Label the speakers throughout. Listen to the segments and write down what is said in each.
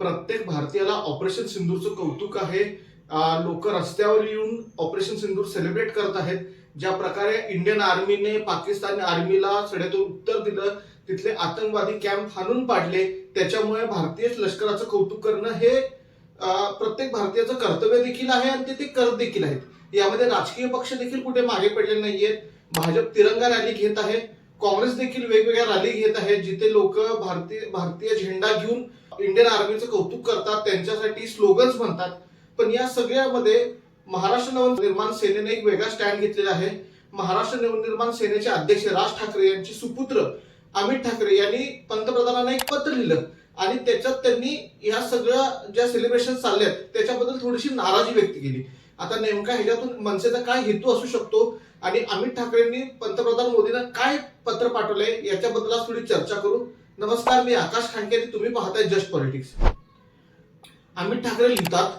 Speaker 1: प्रत्येक भारतीयाला ऑपरेशन सिंदूरचं कौतुक आहे. लोक रस्त्यावर येऊन ऑपरेशन सिंदूर सेलिब्रेट करत आहेत. ज्या प्रकारे इंडियन आर्मीने पाकिस्तानी आर्मीला सडेतून उत्तर दिलं तिथले आतंकवादी कॅम्प हाणून पाडले त्याच्यामुळे भारतीय लष्कराचं कौतुक करणं हे प्रत्येक भारतीयाचं कर्तव्य देखील आहे आणि ते ते करत देखील आहेत. यामध्ये राजकीय पक्ष देखील कुठे मागे पडले नाहीयेत. भाजप तिरंगा रॅली घेत आहे. काँग्रेस देखील वेगवेगळ्या रॅली घेत आहे जिथे लोक भारतीय भारतीय झेंडा घेऊन इंडियन आर्मीचं कौतुक करतात त्यांच्यासाठी स्लोगन्स म्हणतात. पण या सगळ्यामध्ये महाराष्ट्र नवनिर्माण सेनेने एक वेगळा स्टँड घेतलेला आहे. महाराष्ट्र नवनिर्माण सेनेचे अध्यक्ष राज ठाकरे यांचे सुपुत्र अमित ठाकरे यांनी पंतप्रधानांना एक पत्र लिहिलं. आणि त्याच्यात त्यांनी या सगळ्या ज्या सेलिब्रेशन चालल्यात त्याच्याबद्दल थोडीशी नाराजी व्यक्त केली. आता नेमका ह्याच्यातून मनसेचा काय हेतू असू शकतो? आणि अमित ठाकरेंनी पंतप्रधान मोदींना काय पत्र पाठवलंय? याच्याबद्दल आज थोडी चर्चा करू. नमस्कार मी आकाश खांडके तुम्ही पाहताय जस्ट पॉलिटिक्स. अमित ठाकरे लिहितात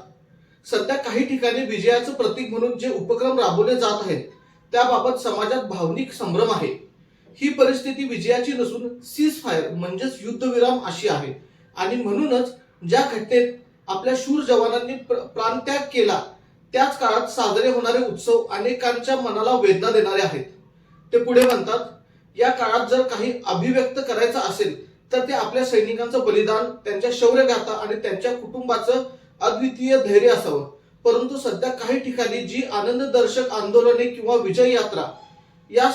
Speaker 1: सध्या काही ठिकाणी विजयाचं प्रतीक म्हणून जे उपक्रम राबवले जात आहेत त्याबाबत समाजात भावनिक संभ्रम आहे. ही परिस्थिती विजयाची नसून सीज फायर म्हणजेच युद्धविराम अशी आहे. आणि म्हणूनच ज्या घटनेत आपल्या शूर जवानांनी प्र- प्राणत्याग केला त्याच काळात साजरे होणारे उत्सव अनेकांच्या मनाला वेदना देणारे आहेत. ते पुढे म्हणतात या काळात जर काही अभिव्यक्त करायचं असेल तर ते आपल्या सैनिकांचं बलिदान त्यांच्या शौर्यगाथा आणि त्यांच्या कुटुंबाचं अद्वितीय धैर्य असावं. परंतु सध्या काही ठिकाणी जी आनंददर्शक आंदोलने किंवा विजय यात्रा या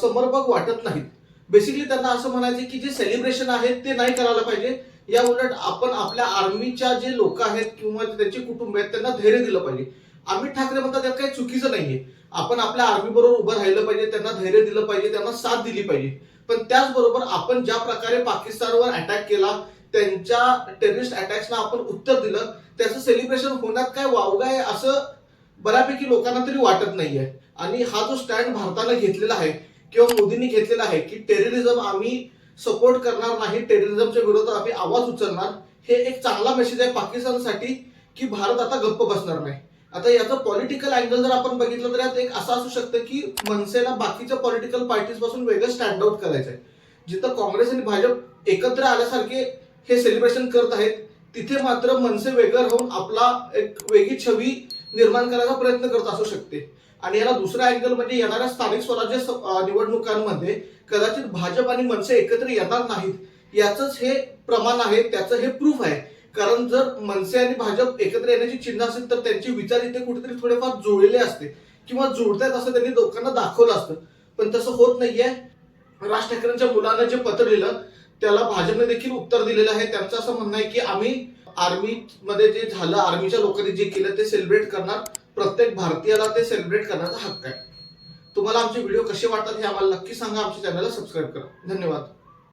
Speaker 1: समर्पक वाटत नाहीत. बेसिकली त्यांना असं म्हणायचं की जे सेलिब्रेशन आहे ते नाही करायला पाहिजे. या उलट आपण आपल्या आर्मीच्या जे लोक आहेत किंवा त्यांचे कुटुंब आहेत त्यांना धैर्य दिलं पाहिजे. आम्ही ठाकरे म्हणतात त्यात काही चुकीचं नाहीये. आपण आपल्या आर्मी बरोबर उभं राहिलं पाहिजे त्यांना धैर्य दिलं पाहिजे त्यांना साथ दिली पाहिजे. पण त्याचबरोबर आपण ज्या प्रकारे पाकिस्तानवर अटॅक केला त्यांच्या टेररिस्ट अटॅक्सना आपण उत्तर दिलं त्याचं सेलिब्रेशन होण्यात काय वावगा आहे असं बऱ्यापैकी लोकांना तरी वाटत नाहीये. आणि हा जो स्टँड भारतानं घेतलेला आहे किंवा मोदींनी घेतलेला आहे की टेररिझम आम्ही सपोर्ट करणार नाही टेररिझमच्या विरोधात आम्ही आवाज उचलणार हे एक चांगला मेसेज आहे पाकिस्तानसाठी की भारत आता गप्प बसणार नाही. आता याचं पॉलिटिकल अँगल जर आपण बघितलं तर यात एक असं असू शकतं की मनसेला बाकीच्या पॉलिटिकल पार्टीजपासून वेगळं स्टँड आउट करायचं आहे जिथं काँग्रेस आणि भाजप एकत्र आल्यासारखे हे सेलिब्रेशन करत आहेत तिथे मात्र मनसे वेगळं राहून आपला एक वेगळी छवी निर्माण करायचा प्रयत्न करत असू शकते. आणि याला दुसरा अँगल म्हणजे येणाऱ्या स्थानिक स्वराज्य निवडणुकांमध्ये कदाचित भाजप आणि मनसे एकत्र येणार नाहीत. याचंच हे प्रमाण आहे त्याचं हे प्रूफ आहे. कारण जर मनसे आणि भाजप एकत्र येण्याची चिन्ह असेल तर त्यांचे विचार इथे कुठेतरी थोडेफार जुळलेले असते. किंवा जुळतायत असं त्यांनी लोकांना दाखवलं असतं. पण तसं होत नाहीये. राज ठाकरेंच्या मुलानं जे पत्र लिहिलं त्याला भाजपने देखील उत्तर दिलेलं आहे. त्यांचं असं म्हणणं आहे की आम्ही आर्मी मध्ये जे झालं आर्मीच्या लोकांनी जे केलं ते सेलिब्रेट करणार. प्रत्येक भारतीयाला ते सेलिब्रेट करण्याचा हक्क आहे. तुम्हाला आमचे व्हिडिओ कसे वाटतात हे आम्हाला नक्की सांगा. आमच्या चॅनलला सबस्क्राईब करा. धन्यवाद.